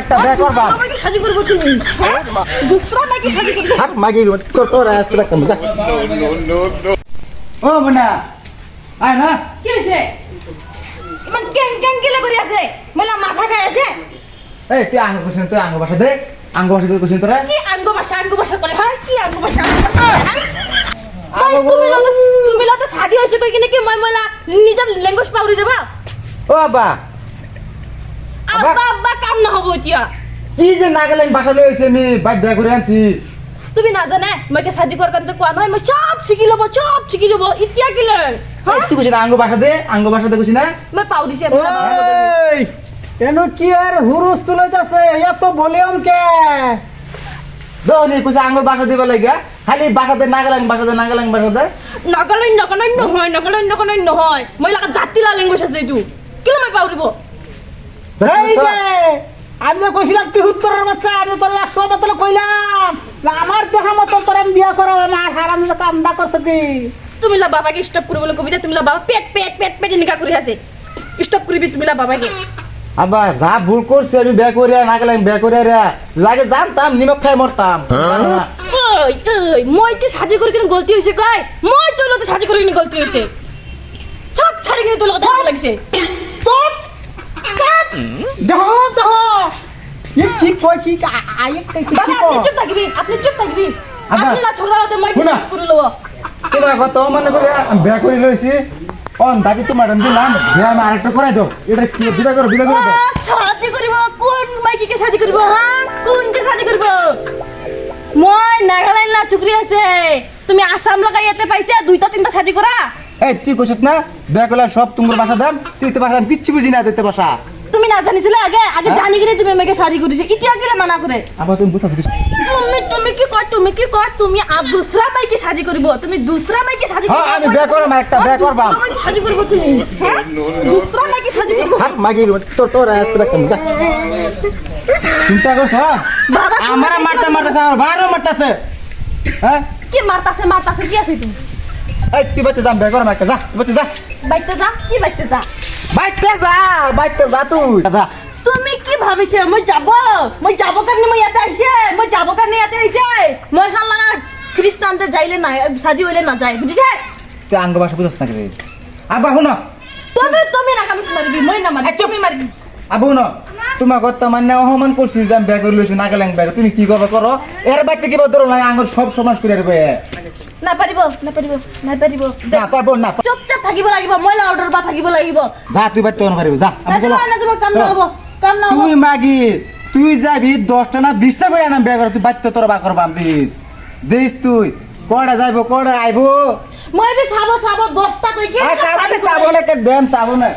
একটা বিয়ে করবা। আমাকে সাজি করব তুমি? দুসরা নাকি সাজি করব। হাত মাগি তোর তোর আসতে রাখতাম ও মনা আয় না। কি হয়েছে? ইমান কেন কেন কিলো করে আছে। মেলা মাথা খাই আছে? এই তুই আঙ্গ কোশ্চেন তুই আঙ্গ ভাষা দে। আঙ্গ ভাষা তুই কোশ্চেন তোরা। কি আঙ্গ ভাষা? আঙ্গ ভাষা করে হ্যাঁ? কি আঙ্গ ভাষা? আঙ্গ ভাষা করে মই আঙ্গ তুমি লগে তুমি লগে সাজি হইছে কই কিনে কি? মই মেলা নিজের ল্যাঙ্গুয়েজ পাউরি যাবা? ও। আব্বা আব্বা কাম না হব এতিয়া। কি যে নাগাল্যান্ড ভাষা লই আইছে আমি বিয়া করে আনছি। তুমি না জানে মইকে সাজি করতাম তো কোয়া নয় মই সব শিখি লব সব শিখি লব ইতিয়া কি লড়েন হ্যাঁ তুই কোশ্চেন আঙ্গ ভাষা দে আঙ্গ ভাষা দে কোশ্চেন না। মই পাউরি সে ওই এনো কি আর হুরুস তুলে যাচ্ছে এত ভলিউম কে? দোনি কোশ্চেন আঙ্গ ভাষা দিবা লাগা খালি ভাষা দে নাগাল্যান্ড ভাষা দে নগলন নগলন নহয় নগলন নগলন নহয়। মই লাগা জাতিলা ল্যাঙ্গুয়েজ আছে এইটো। কিলো মই পাউরিব এই যে আমি যে কইছিলাম তুই উত্তরের বাচ্চা আমি তোর একশো বতলে কইলাম। যে আমার দেখা মতো তোর আমি বিয়া করাবো আমার হারাম কামটা করছে কি? তুমি লা বাবাকে স্টপ কৰিবলৈ কবিতা তুমি লা বাবা পেট পেট পেট পেট এনেকা কৰি আছে। স্টপ কৰিবি তুমি লা বাবাকে। আব্বা যা ভুল করছে আমি বিয়া করে নাগাল্যান্ড বিয়া করে রে। লাগে জানতাম নিমক খাই মরতাম। ওই ওই মই কি সাজি কৰি কিনে গলতি হৈছে কয় মই তোৰ লগত সাজি কৰি কিনে গলতি হৈছে চব ছাড়ি কিনে তোৰ লগত আহিব লাগিছে। দেহ দেহ। ই কি কি আয়ে কি কি আপনি চুপ থাকিবি আপনি চুপ থাকিবি। আপনি হাতে মই। কৰি ল'ব তোমার কত মনে করে বিয়া করে লইছি। অন দাবি তোমার দিলাম। বিয়া আমি আরেকটা করাই দাও এটা কি বিদা করো বিদা করে দাও সাজি কৰিব কোন মাইকীকে সাজি কৰিব হা? কোনকে সাজি কৰিব মই নাগালেণ্ড না চুকরি আছে। তুমি আসাম লগাই ইয়াতে পাইছা দুইটা তিনটা সাজি কৰা এই তুই কইছত না বিয়া করলে সব তোমার বাসা দাম তুই তো বাসা কিচ্ছু বুঝি না দিতে বাসা। তুমি নাজানিছিলে আগে আগে জানি কিনে তুমি আমাকে সাজি কৰিছে এতিয়া কেলে মানা কৰে? আবার তুমি বুঝতে পারছিস তুমি তুমি কি কয় তুমি কি কয় তুমি আ দুসরা মাইকে সাজি কৰিব। তুমি দুসরা মাইকে সাজি হ্যাঁ, কৰিব আমি বিয়া কৰিম, একটা বিয়া দুসরা করবাম। মাইকে সাজি কৰিব তুমি। হ্যাঁ দুসরা মাইকে সাজি কৰিব। হাত মাগি তোর তোর আসতে রাখতাম যা। চিন্তা করছ বাবা, তুমি আমার কি মারতে করছ? মারতেছে আমার ভাইরও মারতেছে হ্যাঁ কি মারতাছে মারতাছে কি আছে তুমি এই তুই বাইতে যাম বিয়া করম একটা যা তুই বাইতে যা। বাইতে যা কি বাইতে যা? বাইতে যা বাইতে যা তুই। যা তুমি কি ভাবিছে? মই যাব। মই যাব কাৰণে মই ইয়াতে আহিছে। মই যাব কাৰণে ইয়াতে আহিছে। মই খান লাগা খ্ৰীষ্টানতে যাইলে নাই সাজি হইলে নাযায় বুজিছে? তুই আঙ্গ ভাষা বুঝছ না কি আব্বা শুনো। তুমি তুমি নাকামিছ মাৰিবি মই নামাৰিম তুমি মাৰিবি। আবু ন তোমাক মানে অসমান করছি যে আমি বিয়া করে লইছো নাগালেন তুমি কি করো করো? এর বাইতে কিবা ধরো না আঙ্গুর সব সমাজ করে দেবে নাপাৰিব নাপাৰিব নাপাৰিব যা পারব না চুপচাপ থাকিব লাগিব মই অৰ্ডাৰ বা থাকিব লাগিব। যা তুই বাইতে পারিবি যা আমি নাযাব। নাযাব কাম চল। নহ'ব কাম নহ'ব। তুই মাগি তুই যাবি দশটা না বিশটা করে আনাম বিয়া করে তুই বাইতে তোর বা করবাম দিস দিস তুই কড়া যাইব কড়া আইব মই বি চাব চাব দহটা তই কি চাবো না চাবো না দেম চাবো না?